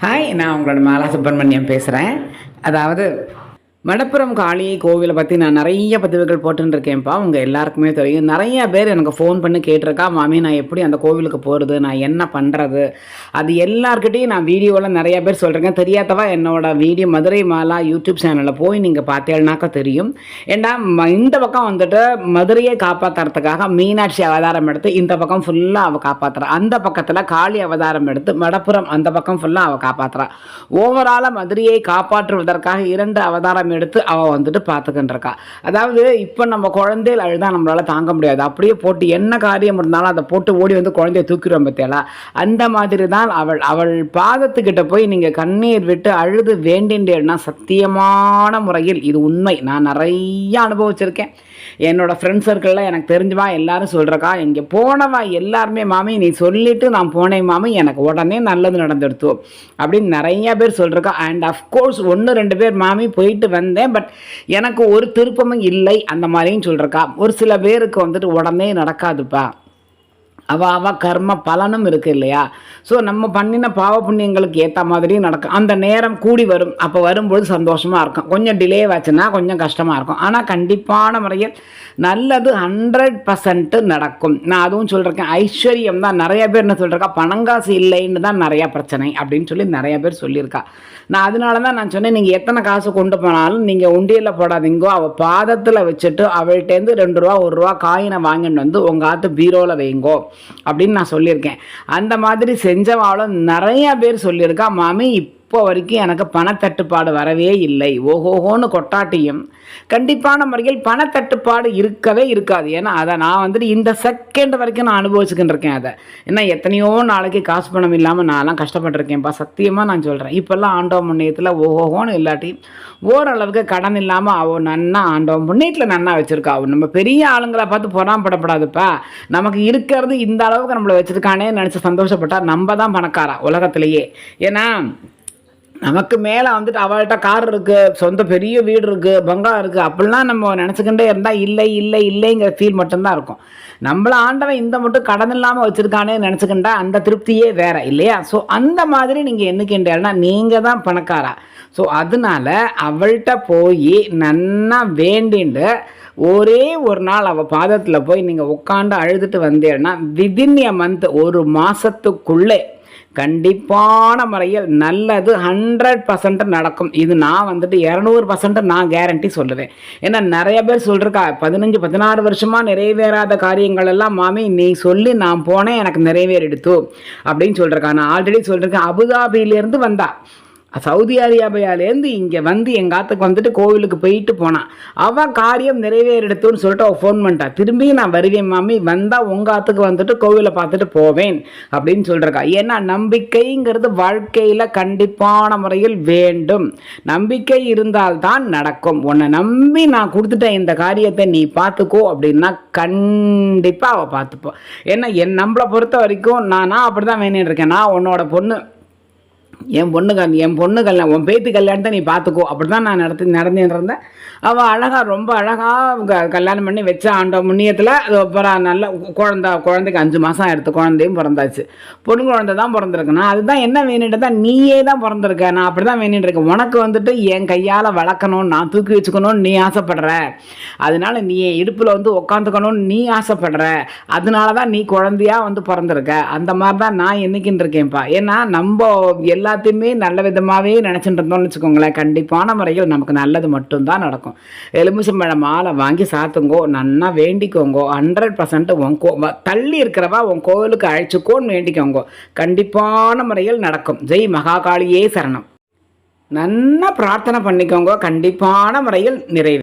Hi நான் உங்களோட மாலா சுப்பிரமணியம் பேசுகிறேன் அதாவது மடப்புறம் காளி கோவிலை பற்றி நான் நிறைய பதிவுகள் போட்டுன்னு இருக்கேன்ப்பா உங்கள் எல்லாருக்குமே தெரியும். நிறைய பேர் எனக்கு ஃபோன் பண்ணி கேட்டிருக்கா மாமி நான் எப்படி அந்த கோவிலுக்கு போகிறது நான் என்ன பண்ணுறது அது எல்லாருக்கிட்டையும் நான் வீடியோவில் நிறைய பேர் சொல்கிறேங்க தெரியாதவா என்னோட வீடியோ மதுரை மாலா யூடியூப் சேனலில் போய் நீங்கள் பார்த்தேன்னாக்கா தெரியும். ஏண்டா ம- இந்த பக்கம் வந்துட்டு மதுரையை காப்பாற்றுறதுக்காக மீனாட்சி அவதாரம் எடுத்து இந்த பக்கம் ஃபுல்லாக அவள் காப்பாற்றுறா அந்த பக்கத்தில் காளி அவதாரம் எடுத்து மடப்புறம் அந்த பக்கம் ஃபுல்லாக அவள் காப்பாற்றுறா ஓவராலாக மதுரையை காப்பாற்றுவதற்காக இரண்டு அவதாரம் எடுத்து அவள் வந்துட்டு பார்த்துக்கிட்டு இருக்கா அதாவது இப்போ நம்ம குழந்தைகள் அழுதா நம்மளால் தாங்க முடியாது. அப்படியே போட்டு என்ன காரியம் இருந்தாலும் அதை போட்டு ஓடி வந்து குழந்தைய தூக்கிடுவோம் பத்தியாலா அந்த மாதிரி தான் அவள் அவள் பாதத்துக்கிட்ட போய் நீங்கள் கண்ணீர் விட்டு அழுது வேண்டின்றேன்னா சத்தியமான முறையில் இது உண்மை. நான் நிறைய அனுபவிச்சிருக்கேன். என்னோட ஃப்ரெண்ட் சர்க்கிளில் எனக்கு தெரிஞ்சுவா எல்லாரும் சொல்கிறக்கா இங்கே போனவா எல்லாருமே மாமி நீ சொல்லிட்டு நான் போனேன் மாமி எனக்கு உடனே நல்லது நடந்துடுத்து. அப்படின்னு நிறைய பேர் சொல்கிறக்கா அண்ட் அஃப்கோர்ஸ் ஒன்று ரெண்டு பேர் மாமி போயிட்டு வந்தேன். பட் எனக்கு ஒரு திருப்பமும் இல்லை அந்த மாதிரியும் சொல்கிறக்கா ஒரு சில பேருக்கு வந்துட்டு உடனே நடக்காதுப்பா. அவ அவ கர்ம பலனும் இருக்குது இல்லையா? ஸோ நம்ம பண்ணின பாவ புண்ணியங்களுக்கு ஏற்ற மாதிரியும் நடக்கும். அந்த நேரம் கூடி வரும். அப்போ வரும்பொழுது சந்தோஷமாக இருக்கும். கொஞ்சம் டிலே ஆச்சுன்னா கொஞ்சம் கஷ்டமாக இருக்கும். ஆனால் கண்டிப்பான முறையில் நல்லது ஹண்ட்ரட் பர்சன்ட்டு நடக்கும். நான் அதுவும் சொல்லியிருக்கேன் ஐஸ்வர்யம் தான் நிறைய பேர் என்ன சொல்கிறக்கா பணங்காசு இல்லைன்னு தான் நிறையா பிரச்சனை அப்படின்னு சொல்லி நிறைய பேர் சொல்லியிருக்கா. நான் அதனால தான் நான் சொன்னேன் நீங்கள் எத்தனை காசு கொண்டு போனாலும் நீங்கள் உண்டியலில் போடாதீங்கோ. அவள் பாதத்தில் வச்சுட்டு அவள்கிட்டேருந்து ரெண்டு ரூபா ஒரு ரூபா காயினை வாங்கிட்டு வந்து உங்கள் ஆற்று பீரோவில் வைங்கோ. அப்படின்னு நான் சொல்லியிருக்கேன். அந்த மாதிரி செஞ்சவாளும் நிறைய பேர் சொல்லியிருக்கா மாமி இப்போ இப்போ வரைக்கும் எனக்கு பணத்தட்டுப்பாடு வரவே இல்லை. ஓஹோஹோன்னு கொட்டாட்டியும் கண்டிப்பான முறையில் பணத்தட்டுப்பாடு இருக்கவே இருக்காது. ஏன்னா அதை நான் வந்துட்டு இந்த செகண்ட் வரைக்கும் நான் அனுபவிச்சுக்கிட்டு இருக்கேன் அதை. ஏன்னா எத்தனையோ நாளைக்கு காசு பணம் இல்லாமல் நான்லாம் கஷ்டப்பட்டுருக்கேன்ப்பா சத்தியமாக நான் சொல்கிறேன் இப்போல்லாம் ஆண்டவ முன்னியத்தில் ஓஹோஹோன்னு இல்லாட்டி ஓரளவுக்கு கடன் இல்லாமல் அவன் நன்னா ஆண்டவன் புண்ணியத்தில் நன்னா வச்சுருக்கா. அவன் நம்ம பெரிய ஆளுங்களை பார்த்து பொறாமப்படப்படாதுப்பா. நமக்கு இருக்கிறது இந்த அளவுக்கு நம்மளை வச்சுருக்கானே நினச்சி சந்தோஷப்பட்டா நம்ம தான் பணக்காரா உலகத்திலேயே. ஏன்னா நமக்கு மேலே வந்துட்டு அவள்கிட்ட கார் இருக்குது சொந்த பெரிய வீடு இருக்குது பங்களா இருக்குது அப்படிலாம் நம்ம நினச்சிக்கிட்டே இருந்தால் இல்லை இல்லை இல்லைங்கிற ஃபீல் மட்டும்தான் இருக்கும். நம்மள ஆண்டவன் இந்த மட்டும் கடன் இல்லாமல் வச்சுருக்கானே நினச்சிக்கிட்டா அந்த திருப்தியே வேறு இல்லையா? ஸோ அந்த மாதிரி நீங்கள் என்னைக்கின்றேன்னா நீங்கள் தான் பணக்காரா? ஸோ அதனால அவள்கிட்ட போய் நன்னா வேண்டிண்டு ஒரே ஒரு நாள் அவள் பாதத்தில் போய் நீங்கள் உட்காந்து அழுதுட்டு வந்தேன்னா விதின் எ மந்த் ஒரு மாதத்துக்குள்ளே கண்டிப்பான முறையில் நல்லது ஹண்ட்ரட் பர்சன்ட் நடக்கும். இது நான் வந்துட்டு இரநூறு பர்சன்ட் நான் கேரண்டி சொல்லுவேன். ஏன்னா நிறைய பேர் சொல்கிறக்கா பதினஞ்சு பதினாறு வருஷமாக நிறைவேறாத காரியங்கள் எல்லாம் மாமி நீ சொல்லி நான் போனேன் எனக்கு நிறைவேறிடுத்து அப்படின்னு சொல்கிறக்கா நான் ஆல்ரெடி சொல்லியிருக்கேன் அபுதாபியிலேருந்து வந்தா. சவுதி அரேபியாலேருந்து இங்கே வந்து எங்கள் ஆத்துக்கு வந்துட்டு கோவிலுக்கு போயிட்டு போனான் அவள் காரியம் நிறைவேறிடுத்துன்னு சொல்லிட்டு அவள் ஃபோன் பண்ணிட்டா. திரும்பி நான் வருவேன் மாமி வந்தால் உங்கள் ஆத்துக்கு வந்துட்டு கோவிலை பார்த்துட்டு போவேன் அப்படின்னு சொல்கிறக்கா ஏன்னா நம்பிக்கைங்கிறது வாழ்க்கையில் கண்டிப்பான முறையில் வேண்டும். நம்பிக்கை இருந்தால்தான் நடக்கும். உன்னை நம்பி நான் கொடுத்துட்டேன் இந்த காரியத்தை நீ பார்த்துக்கோ அப்படின்னா கண்டிப்பாக அவள் பார்த்துப்போம் ஏன்னா என் நம்மளை பொறுத்த வரைக்கும் நான் நான் அப்படி தான் வேணின்னு இருக்கேன். நான் உன்னோட பொண்ணு. என் பொண்ணு கல் என் பொண்ணு கல்யாணம் உன் பேத்து கல்யாணத்தை நீ பார்த்துக்கோ அப்படி தான் நான் நடத்தி நடந்துட்டு இருந்தேன் அவள் அழகாக ரொம்ப அழகாக கல்யாணம் பண்ணி வச்ச ஆண்ட முன்னியத்தில் அது அப்புறம் நல்ல குழந்த குழந்தைக்கு அஞ்சு மாதம் எடுத்து குழந்தையும் பிறந்தாச்சு. பொண்ணு குழந்தை தான் பிறந்திருக்குண்ணா அதுதான் என்ன வேணுட்டு தான் நீயே தான் பிறந்திருக்க. நான் அப்படி தான் வேணிட்டு இருக்கேன். உனக்கு வந்துட்டு என் கையால் வளர்க்கணும் நான் தூக்கி வச்சுக்கணும்னு நீ ஆசைப்படுற. அதனால நீ என் இடுப்பில் வந்து உட்காந்துக்கணும்னு நீ ஆசைப்படுற. அதனால தான் நீ குழந்தையா வந்து பிறந்திருக்க. அந்த மாதிரி தான் நான் என்னைக்குன்னு இருக்கேன்ப்பா. ஏன்னா நம்ம எல்லாத்தையுமே நல்ல விதமாகவே நினச்சிட்டு இருந்தோம்னு வச்சுக்கோங்களேன். கண்டிப்பான முறையில் நமக்கு நல்லது மட்டும்தான் நடக்கும். எலுமிச்சம்பழம் மாலை வாங்கி சாத்துங்கோ நன்னா வேண்டிக்கோங்கோ ஹண்ட்ரட் பர்சன்ட் உன் கோ தள்ளி இருக்கிறவா உன் கோவிலுக்கு அழைச்சிக்கோன்னு வேண்டிக்கோங்கோ. கண்டிப்பான முறையில் நடக்கும். ஜெய் மகாகாளியே சரணம். நன்னா பிரார்த்தனை பண்ணிக்கோங்க. கண்டிப்பான முறையில் நிறைவு